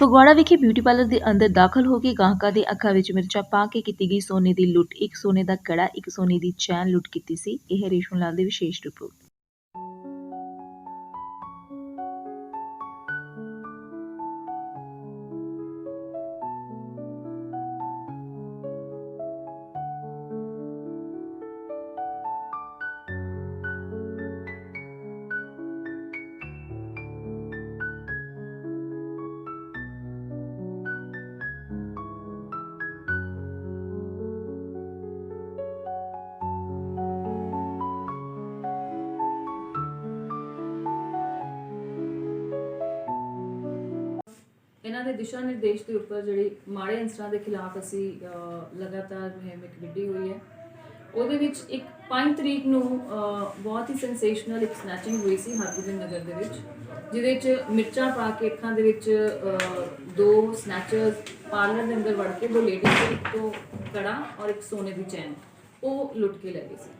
ਫਗਵਾੜਾ ਵਿਖੇ beauty parlour ਦੇ ਅੰਦਰ ਦਾਖਲ ਹੋ ਕੇ ਗਾਹਕਾਂ ਦੇ ਅੱਖਾਂ ਵਿੱਚ ਮਿਰਚਾਂ ਪਾ ਕੇ ਕੀਤੀ ਗਈ ਸੋਨੇ ਦੀ ਲੁੱਟ। ਇੱਕ ਸੋਨੇ ਦਾ ਕੜਾ, ਇੱਕ ਸੋਨੇ ਦੀ ਚੈਨ ਲੁੱਟ ਕੀਤੀ ਸੀ। ਇਹ ਰੇਸ਼ਮ ਲਾਲ ਦੀ ਵਿਸ਼ੇਸ਼ ਰਿਪੋਰਟ ਇਹਨਾਂ ਦੇ ਦਿਸ਼ਾ ਨਿਰਦੇਸ਼ ਦੇ ਉੱਪਰ ਜਿਹੜੀ ਮਾੜੇ ਅੰਸਰਾਂ ਦੇ ਖਿਲਾਫ ਅਸੀਂ ਲਗਾਤਾਰ ਮੁਹਿੰਮ ਇੱਕ ਵਿੱਢੀ ਹੋਈ ਹੈ। ਉਹਦੇ ਵਿੱਚ ਇੱਕ 5 ਤਰੀਕ ਨੂੰ ਬਹੁਤ ਹੀ ਸੈਂਸੇਸ਼ਨਲ ਇੱਕ ਸਨੈਚਿੰਗ ਹੋਈ ਸੀ ਹਰਗੋਬਿੰਦ ਨਗਰ ਦੇ ਵਿੱਚ, ਜਿਹਦੇ ਵਿੱਚ ਮਿਰਚਾਂ ਪਾ ਕੇ ਅੱਖਾਂ ਦੇ ਵਿੱਚ ਦੋ ਸਨੈਚਰਸ ਪਾਰਲਰ ਦੇ ਅੰਦਰ ਵੜ ਕੇ, ਦੋ ਲੇਡੀਜ਼ ਇੱਕ ਤੋਂ ਕੜਾ ਔਰ ਇੱਕ ਸੋਨੇ ਦੀ ਚੈਨ, ਉਹ ਲੁੱਟ ਕੇ ਲੈ ਗਏ ਸੀ।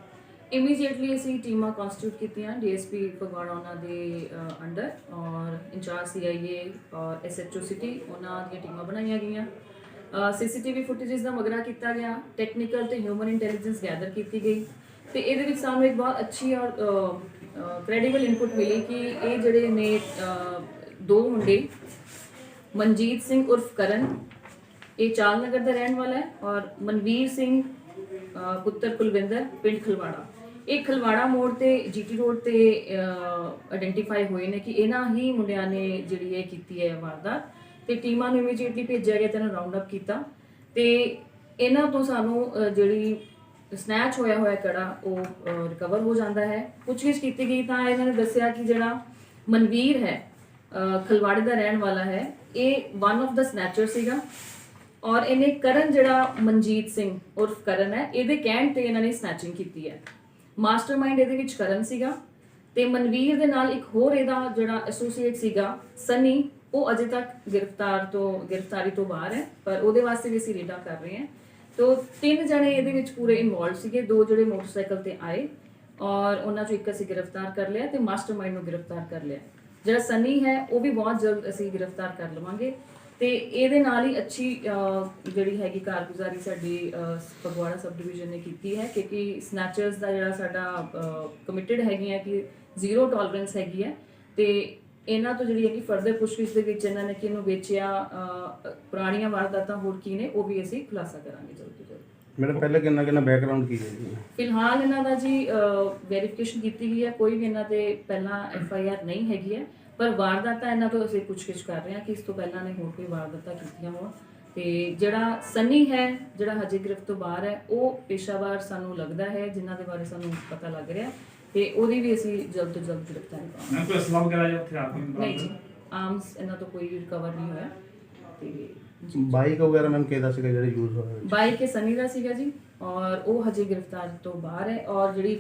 ਇਮੀਡੀਏਟਲੀ ਅਸੀਂ ਟੀਮਾਂ ਕਨਸਟੀਟਿਊਟ ਕੀਤੀਆਂ ਡੀਐਸਪੀ ਫਗਵਾੜਾ ਉਹਨਾਂ ਦੇ ਅੰਡਰ ਔਰ ਇੰਚਾਰਜ ਸੀਆਈਏ ਔਰ ਐਸਐਚਓ ਸਿਟੀ ਉਹਨਾਂ ਦੀਆਂ ਟੀਮਾਂ ਬਣਾਈਆਂ ਗਈਆਂ। ਸੀਸੀਟੀਵੀ ਫੁਟੇजेस ਦਾ ਮਗਰਾ ਕੀਤਾ ਗਿਆ। ਟੈਕਨੀਕਲ ਤੇ ਹਿਊਮਨ ਇੰਟੈਲੀਜੈਂਸ ਗੈਦਰ ਕੀਤੀ ਗਈ। ਤੇ ਇਹਦੇ ਵਿੱਚ ਸਾਨੂੰ ਇੱਕ ਬਹੁਤ ਅੱਛੀ ਔਰ ਕ੍ਰੈਡੀਬਲ ਇਨਪੁਟ ਮਿਲੀ ਕਿ ਇਹ ਜਿਹੜੇ ਨੇ ਦੋ ਮੁੰਡੇ, ਮਨਜੀਤ ਸਿੰਘ ਉਰਫ ਕਰਨ, ਇਹ ਚਾਲ ਨਗਰ ਦਾ ਰਹਿਣ ਵਾਲਾ ਹੈ ਔਰ ਮਨਵੀਰ ਸਿੰਘ ਪੁੱਤਰ ਕੁਲਵਿੰਦਰ, ਪਿੰਡ ਖਲਵਾੜਾ। ਇਹ ਖਲਵਾੜਾ ਮੋੜ ਤੇ ਜੀਟੀ ਰੋਡ ਤੇ ਆਇਡੈਂਟੀਫਾਈ ਹੋਏ ਨੇ ਕਿ ਇਹਨਾਂ ਹੀ ਮੁੰਡਿਆਂ ਨੇ ਜਿਹੜੀ ਇਹ ਕੀਤੀ ਹੈ ਵਾਰਦਾਤ ਤੇ ਟੀਮਾਂ ਨੂੰ ਇਮੀਡੀਏਟਲੀ ਭੇਜਿਆ ਗਿਆ ਤੇ ਇਹਨਾਂ ਰਾਉਂਡ ਅਪ ਕੀਤਾ ਤੇ ਇਹਨਾਂ ਤੋਂ ਸਾਨੂੰ ਜਿਹੜੀ ਸਨੈਚ ਹੋਇਆ ਹੋਇਆ ਕੜਾ, ਉਹ ਰਿਕਵਰ ਹੋ ਜਾਂਦਾ ਹੈ। ਪੁੱਛਗਿੱਛ ਕੀਤੀ ਗਈ ਤਾਂ ਇਹਨਾਂ ਨੇ ਦੱਸਿਆ ਕਿ ਜਿਹੜਾ ਮਨਵੀਰ ਹੈ ਖਲਵਾੜੇ ਦਾ ਰਹਿਣ ਵਾਲਾ ਹੈ, ਇਹ ਵਨ ਆਫ ਦਾ ਸਨੈਚਰ ਸੀਗਾ। ਔਰ ਇਹਨੇ ਕਰਨ ਜਿਹੜਾ ਮਨਜੀਤ ਸਿੰਘ ਉਰਫ ਕਰਨ ਹੈ, ਇਹਦੇ ਕਹਿਣ ਤੇ ਇਹਨਾਂ ਨੇ ਸਨੈਚਿੰਗ ਕੀਤੀ ਹੈ। ਮਾਸਟਰਮਾਈਂਡ ਇਹਦੇ ਵਿੱਚ ਕਰਨ ਸੀਗਾ ਤੇ ਮਨਵੀਰ ਦੇ ਨਾਲ ਇੱਕ ਹੋਰ ਇਹਦਾ ਜਿਹੜਾ ਐਸੋਸੀਏਟ ਸੀਗਾ ਸਨੀ ਉਹ ਅਜੇ ਤੱਕ ਗ੍ਰਿਫਤਾਰ ਤੋਂ, ਗ੍ਰਿਫਤਾਰੀ ਤੋਂ ਬਾਹਰ ਹੈ, ਪਰ ਉਹਦੇ ਵਾਸਤੇ ਵੀ ਅਸੀਂ ਰੇਡਾ ਕਰ ਰਹੇ ਹਾਂ। ਤੋ ਤਿੰਨ ਜਣੇ ਇਹਦੇ ਵਿੱਚ ਪੂਰੇ ਇਨਵੋਲਵ ਸੀਗੇ, ਦੋ ਜਿਹੜੇ ਮੋਟਰਸਾਈਕਲ ਤੇ ਆਏ ਔਰ ਉਹਨਾਂ ਚੋਂ ਇੱਕ ਅਸੀਂ ਗ੍ਰਿਫਤਾਰ ਕਰ ਲਿਆ ਤੇ ਮਾਸਟਰਮਾਈਂਡ ਨੂੰ ਗ੍ਰਿਫਤਾਰ ਕਰ ਲਿਆ। ਜਿਹੜਾ ਸਨੀ ਹੈ, ਉਹ ਵੀ ਬਹੁਤ ਜਲਦ ਅਸੀਂ ਗ੍ਰਿਫਤਾਰ ਕਰ ਲਵਾਂਗੇ। ਤੇ ਇਹਦੇ ਨਾਲ ਹੀ ਅੱਛੀ ਜਿਹੜੀ ਹੈਗੀ ਕਾਰਗੁਜ਼ਾਰੀ ਸਾਡੀ ਫਗਵਾੜਾ ਸਬ ਡਿਵੀਜ਼ਨ ਨੇ ਕੀਤੀ ਹੈ, ਕਿਉਂਕਿ ਸਨੈਚਰਸ ਦਾ ਜਿਹੜਾ ਸਾਡਾ ਕਮਿਟਡ ਹੈਗੀ ਹੈ ਕਿ ਜ਼ੀਰੋ ਟੋਲਰੈਂਸ ਹੈਗੀ ਹੈ ਤੇ ਇਹਨਾਂ ਤੋਂ ਜਿਹੜੀ ਹੈ ਕਿ ਫਰਦਰ ਪੁੱਛਗਿੱਛ ਦੇ ਵਿੱਚ ਇਹਨਾਂ ਨੇ ਕਿ ਇਹਨੂੰ ਵੇਚਿਆ ਪੁਰਾਣੀਆਂ ਵਾਰਦਾਤਾਂ ਹੋਰ ਕੀ ਨੇ, ਉਹ ਵੀ ਅਸੀਂ ਖੁਲਾਸਾ ਕਰਾਂਗੇ ਜਲਦ ਤੋਂ ਜਲਦ। ਮੈਡਮ ਪਹਿਲਾਂ ਕਿੰਨਾ ਕਿੰਨਾ ਬੈਕਗ੍ਰਾਉਂਡ ਕੀ ਹੈ ਜੀ? ਫਿਲਹਾਲ ਇਹਨਾਂ ਦਾ ਜੀ ਵੈਰੀਫਿਕੇਸ਼ਨ ਕੀਤੀ ਗਈ ਹੈ ਕੋਈ ਵੀ ਇਹਨਾਂ ਤੇ ਪਹਿਲਾਂ ਐਫ ਆਈ ਆਰ ਨਹੀਂ ਹੈਗੀ ਹੈ ਪਰ ਵਾਰਦਾਤਾਂ ਇਹਨਾਂ ਤੋਂ ਅਸੀਂ ਪੁੱਛਗਿੱਛ ਕਰ ਰਹੇ ਹਾਂ ਕਿ ਇਸ ਤੋਂ ਪਹਿਲਾਂ ਨੇ ਹੋਰ ਕੋਈ ਵਾਰਦਾਤਾਂ ਕੀਤੀਆਂ ਹੋਣ। ਤੇ ਜਿਹੜਾ ਸਨੀ ਹੈ ਜਿਹੜਾ ਹਜੇ ਗ੍ਰਿਫਤ ਤੋਂ ਬਾਹਰ ਹੈ ਉਹ ਪੇਸ਼ਾਵਰ ਸਾਨੂੰ ਲੱਗਦਾ ਹੈ ਜਿਨ੍ਹਾਂ ਦੇ ਬਾਰੇ ਸਾਨੂੰ ਪਤਾ ਲੱਗ ਰਿਹਾ ਤੇ ਉਹਦੀ ਵੀ ਅਸੀਂ ਜਲਦ ਤੋਂ ਜਲਦ ਗ੍ਰਿਫਤਾਰੀ ਪਾਵਾਂਗੇ ਮੈਂ ਕੋਈ ਅਸਲਾ ਵਗੈਰਾ ਜਾਂ ਹਥਿਆਰ ਕੋਈ ਨਹੀਂ ਜੀ ਆਰਮਸ ਇਹਨਾਂ ਤੋਂ ਕੋਈ ਰਿਕਵਰ ਨਹੀਂ ਹੋਇਆ ਤੇ ਜੀ ਬਾਈਕ ਵਗੈਰਾ ਮੈਮ ਕਿਹਦਾ ਸੀਗਾ ਜਿਹੜਾ ਯੂਜ਼ ਹੋਇਆ ਬਾਈਕ ਇਹ ਸਨੀ ਦਾ ਸੀਗਾ ਜੀ ਔਰ ਉਹ ਹਜੇ ਗ੍ਰਿਫਤਾਰ ਤੋਂ ਬਾਹਰ ਹੈ ਔਰ ਜਿਹੜੀ